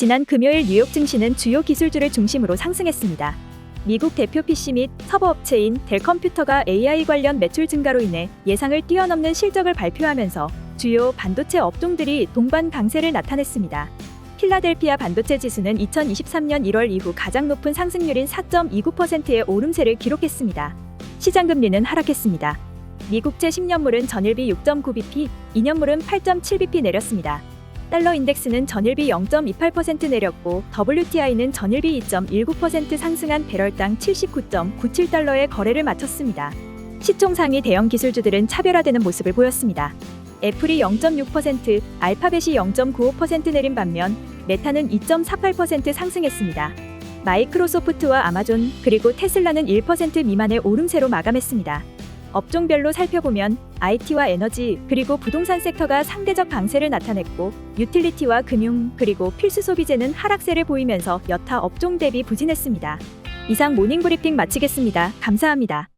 지난 금요일 뉴욕 증시는 주요 기술주를 중심으로 상승했습니다. 미국 대표 PC 및 서버 업체인 델 컴퓨터가 AI 관련 매출 증가로 인해 예상을 뛰어넘는 실적을 발표하면서 주요 반도체 업종들이 동반 강세를 나타냈습니다. 필라델피아 반도체 지수는 2023년 1월 이후 가장 높은 상승률인 4.29%의 오름세를 기록했습니다. 시장 금리는 하락했습니다. 미국제 10년물은 전일비 6.9bp, 2년물은 8.7bp 내렸습니다. 달러 인덱스는 전일비 0.28% 내렸고 WTI는 전일비 2.19% 상승한 배럴당 79.97달러의 거래를 마쳤습니다. 시총 상위 대형 기술주들은 차별화되는 모습을 보였습니다. 애플이 0.6%, 알파벳이 0.95% 내린 반면 메타는 2.48% 상승했습니다. 마이크로소프트와 아마존 그리고 테슬라는 1% 미만의 오름세로 마감했습니다. 업종별로 살펴보면 IT와 에너지 그리고 부동산 섹터가 상대적 강세를 나타냈고 유틸리티와 금융 그리고 필수 소비재는 하락세를 보이면서 여타 업종 대비 부진했습니다. 이상 모닝 브리핑 마치겠습니다. 감사합니다.